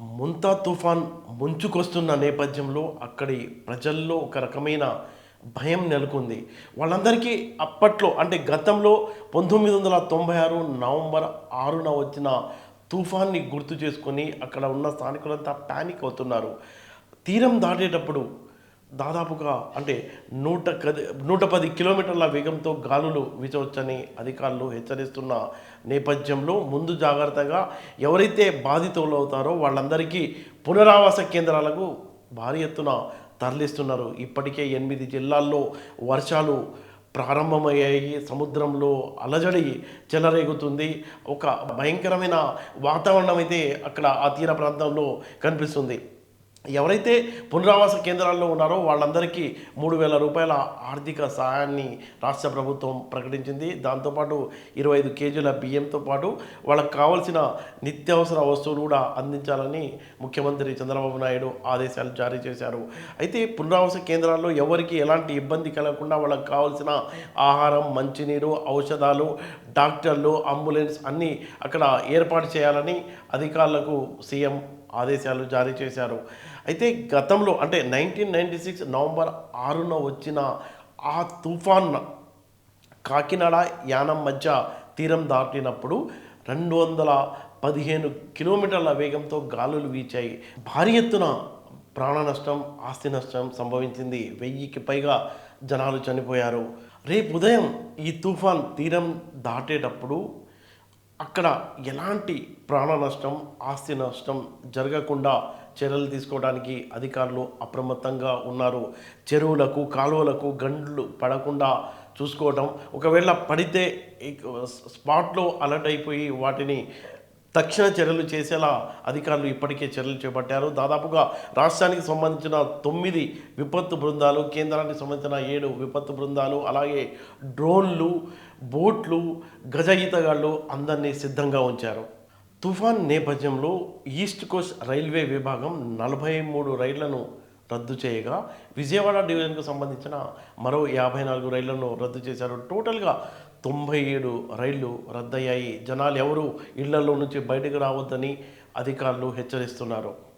ముంతా తుఫాన్ ముంచుకొస్తున్న నేపథ్యంలో అక్కడి ప్రజల్లో ఒక రకమైన భయం నెలకొంది. వాళ్ళందరికీ అప్పట్లో అంటే గతంలో పంతొమ్మిది వందల తొంభై ఆరు నవంబర్ ఆరున వచ్చిన తుఫాన్ని గుర్తు చేసుకొని అక్కడ ఉన్న స్థానికులంతా ప్యానిక్ అవుతున్నారు. తీరం దాటేటప్పుడు దాదాపుగా అంటే నూట కది నూట పది కిలోమీటర్ల వేగంతో గాలులు వీచవచ్చని అధికారులు హెచ్చరిస్తున్న నేపథ్యంలో ముందు జాగ్రత్తగా ఎవరైతే బాధితులు అవుతారో వాళ్ళందరికీ పునరావాస కేంద్రాలకు భారీ ఎత్తున తరలిస్తున్నారు. ఇప్పటికే ఎనిమిది జిల్లాల్లో వర్షాలు ప్రారంభమయ్యాయి. సముద్రంలో అలజడి చెలరేగుతుంది. ఒక భయంకరమైన వాతావరణం అయితే అక్కడ ఆ తీర ప్రాంతంలో కనిపిస్తుంది. ఎవరైతే పునరావాస కేంద్రాల్లో ఉన్నారో వాళ్ళందరికీ మూడు వేల రూపాయల ఆర్థిక సహాయాన్ని రాష్ట్ర ప్రభుత్వం ప్రకటించింది. దాంతోపాటు ఇరవై ఐదు కేజీల బియ్యంతో పాటు వాళ్ళకు కావాల్సిన నిత్యావసర వస్తువులు కూడా అందించాలని ముఖ్యమంత్రి చంద్రబాబు నాయుడు ఆదేశాలు జారీ చేశారు. అయితే పునరావాస కేంద్రాల్లో ఎవరికి ఎలాంటి ఇబ్బంది కలగకుండా వాళ్ళకి కావాల్సిన ఆహారం మంచినీరు ఔషధాలు డాక్టర్లు అంబులెన్స్ అన్నీ అక్కడ ఏర్పాటు చేయాలని అధికారులకు సీఎం ఆదేశాలు జారీ చేశారు. అయితే గతంలో అంటే నైన్టీన్ నైంటీ సిక్స్ నవంబర్ ఆరున వచ్చిన ఆ తుఫాన్ కాకినాడ యానం మధ్య తీరం దాటినప్పుడు రెండు వందల పదిహేను కిలోమీటర్ల వేగంతో గాలులు వీచాయి. భారీ ఎత్తున ప్రాణ నష్టం ఆస్తి నష్టం సంభవించింది. వెయ్యికి పైగా జనాలు చనిపోయారు. రేపు ఉదయం ఈ తుఫాన్ తీరం దాటేటప్పుడు అక్కడ ఎలాంటి ప్రాణ నష్టం ఆస్తి నష్టం జరగకుండా చర్యలు తీసుకోవడానికి అధికారులు అప్రమత్తంగా ఉన్నారు. చెరువులకు కాలువలకు గండ్లు పడకుండా చూసుకోవటం ఒకవేళ పడితే స్పాట్లో అలర్ట్ అయిపోయి వాటిని తక్షణ చర్యలు చేసేలా అధికారులు ఇప్పటికే చర్యలు చేపట్టారు. దాదాపుగా రాష్ట్రానికి సంబంధించిన తొమ్మిది విపత్తు బృందాలు కేంద్రానికి సంబంధించిన ఏడు విపత్తు బృందాలు అలాగే డ్రోన్లు బోట్లు గజ ఈతగాళ్ళు అందరినీ సిద్ధంగా ఉంచారు. తుఫాన్ నేపథ్యంలో ఈస్ట్ కోస్ట్ రైల్వే విభాగం నలభై మూడు రైళ్ళను రద్దు చేయగా విజయవాడ డివిజన్కు సంబంధించిన మరో యాభై నాలుగు రైళ్ళను రద్దు చేశారు. టోటల్గా తొంభై ఏడు రైళ్ళు రద్దయ్యాయి. జనాలు ఎవరు ఇళ్ళలో నుంచి బయటకు రావద్దని అధికారులు హెచ్చరిస్తున్నారు.